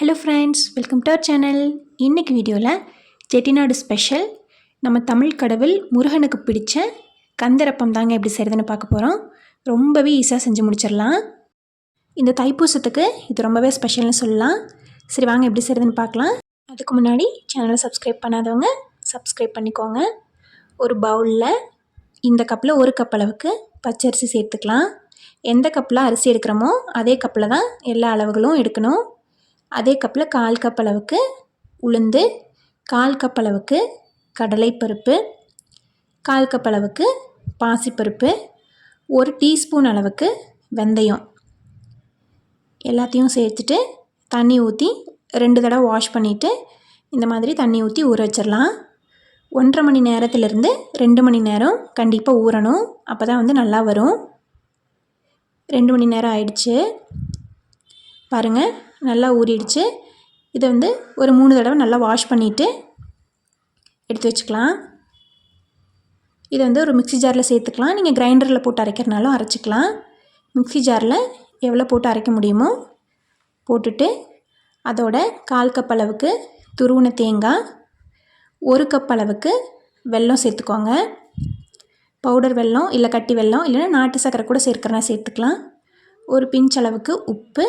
Hello friends welcome to our channel இன்றைக்கி வீடியோவில் Chettinad special நம்ம தமிழ் கடவுள் முருகனுக்கு பிடிச்ச கந்தரப்பம் தாங்க எப்படி செய்கிறதுன்னு பார்க்க போகிறோம் ரொம்பவே ஈஸியாக செஞ்சு முடிச்சிடலாம். இந்த தைப்பூசத்துக்கு இது ரொம்பவே ஸ்பெஷல்னு சொல்லலாம். சரி வாங்க எப்படி செய்கிறதுன்னு பார்க்கலாம். அதுக்கு முன்னாடி சேனலை சப்ஸ்கிரைப் பண்ணாதவங்க சப்ஸ்கிரைப் பண்ணிக்கோங்க. ஒரு பவுலில் இந்த கப்பில் ஒரு கப் அளவுக்கு பச்சரிசி சேர்த்துக்கலாம். எந்த கப்பில் அரிசி எடுக்கிறோமோ அதே கப்பில் தான் எல்லா அளவுகளும் எடுக்கணும். அதே கப்பில் கால் கப் அளவுக்கு உளுந்து கால் கப் அளவுக்கு கடலைப்பருப்பு கால் கப் அளவுக்கு பாசிப்பருப்பு ஒரு டீஸ்பூன் அளவுக்கு வெந்தயம். எல்லாத்தையும் சேர்த்துட்டு தண்ணி ஊற்றி ரெண்டு தடவை வாஷ் பண்ணிவிட்டு இந்த மாதிரி தண்ணி ஊற்றி ஊற வச்சிடலாம். ஒன்றரை மணி நேரத்துலேருந்து ரெண்டு மணி நேரம் கண்டிப்பாக ஊறணும். அப்போ தான் வந்து நல்லா வரும். ரெண்டு மணி நேரம் ஆயிடுச்சு. பாருங்கள் நல்லா ஊறிடுச்சு. இதை வந்து ஒரு மூணு தடவை நல்லா வாஷ் பண்ணிவிட்டு எடுத்து வச்சுக்கலாம். இதை வந்து ஒரு மிக்சி ஜாரில் சேர்த்துக்கலாம். நீங்கள் கிரைண்டரில் போட்டு அரைக்கிறனாலும் அரைச்சிக்கலாம். மிக்சி ஜாரில் எவ்வளோ போட்டு அரைக்க முடியுமோ போட்டுட்டு அதோட கால் கப் அளவுக்கு துருவின தேங்காய் ஒரு கப் அளவுக்கு வெல்லம் சேர்த்துக்கோங்க. பவுடர் வெல்லம் இல்லை கட்டி வெல்லம் இல்லைன்னா நாட்டு சக்கரை கூட சேர்க்குறனா சேர்த்துக்கலாம். ஒரு பிஞ்ச் அளவுக்கு உப்பு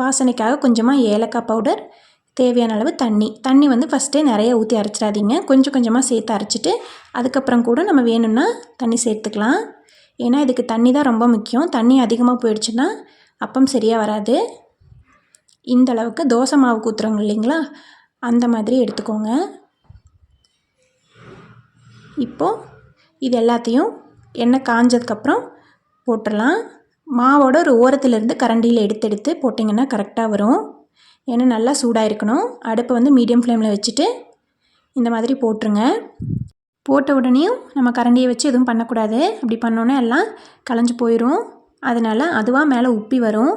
வாசனைக்காக கொஞ்சமாக ஏலக்காய் பவுடர் தேவையான அளவு தண்ணி. தண்ணி வந்து ஃபஸ்ட்டே நிறைய ஊற்றி அரைச்சிடாதீங்க. கொஞ்சம் கொஞ்சமாக சேர்த்து அரைச்சிட்டு அதுக்கப்புறம் கூட நம்ம வேணும்னா தண்ணி சேர்த்துக்கலாம். ஏன்னா இதுக்கு தண்ணி தான் ரொம்ப முக்கியம். தண்ணி அதிகமாக போயிடுச்சுன்னா அப்பம் சரியாக வராது. இந்த அளவுக்கு தோசை மாவு ஊற்றுறோங்க இல்லைங்களா? அந்த மாதிரி எடுத்துக்கோங்க. இப்போது இது எல்லாத்தையும் எண்ணெய் காஞ்சதுக்கப்புறம் போட்டுடலாம். மாவோட ஒரு ஓரத்துலேருந்து கரண்டியில் எடுத்து எடுத்து போட்டிங்கன்னா கரெக்டாக வரும். ஏன்னா நல்லா சூடாக இருக்கணும் அடுப்பை வந்து மீடியம் ஃப்ளேமில் வச்சுட்டு இந்த மாதிரி போட்டுருங்க. போட்ட உடனேயும் நம்ம கரண்டியை வச்சு எதுவும் பண்ணக்கூடாது. அப்படி பண்ணோன்னே எல்லாம் களைஞ்சு போயிடும் அதனால் அதுவாக மேலே உப்பி வரும்.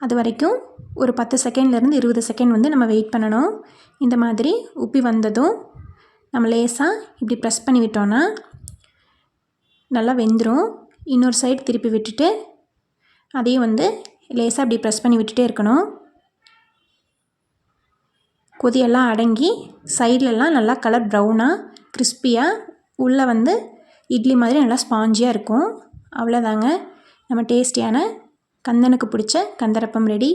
அது வரைக்கும் ஒரு பத்து செகண்ட்லேருந்து இருபது செகண்ட் வந்து நம்ம வெயிட் பண்ணணும். இந்த மாதிரி உப்பி வந்ததும் நம்ம லேசாக இப்படி ப்ரெஸ் பண்ணி விட்டோன்னா நல்லா வெந்துடும் இன்னொரு சைடு திருப்பி விட்டுட்டு அதையும் வந்து லேசாக அப்படி ப்ரெஸ் பண்ணி விட்டுட்டே இருக்கணும். கொதியெல்லாம் அடங்கி சைட்லலாம் நல்லா கலர் ப்ரௌனாக கிறிஸ்பியாக உள்ளே வந்து இட்லி மாதிரி நல்லா ஸ்பாஞ்சியாக இருக்கும். அவ்வளோதாங்க நம்ம டேஸ்டியான கந்தனுக்கு பிடிச்ச கந்தரப்பம் ரெடி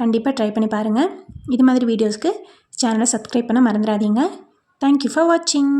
கண்டிப்பாக ட்ரை பண்ணி பாருங்கள் இது மாதிரி வீடியோஸ்க்கு சேனலை சப்ஸ்கிரைப் பண்ண மறந்துடாதீங்க. தேங்க்யூ ஃபார் வாட்சிங்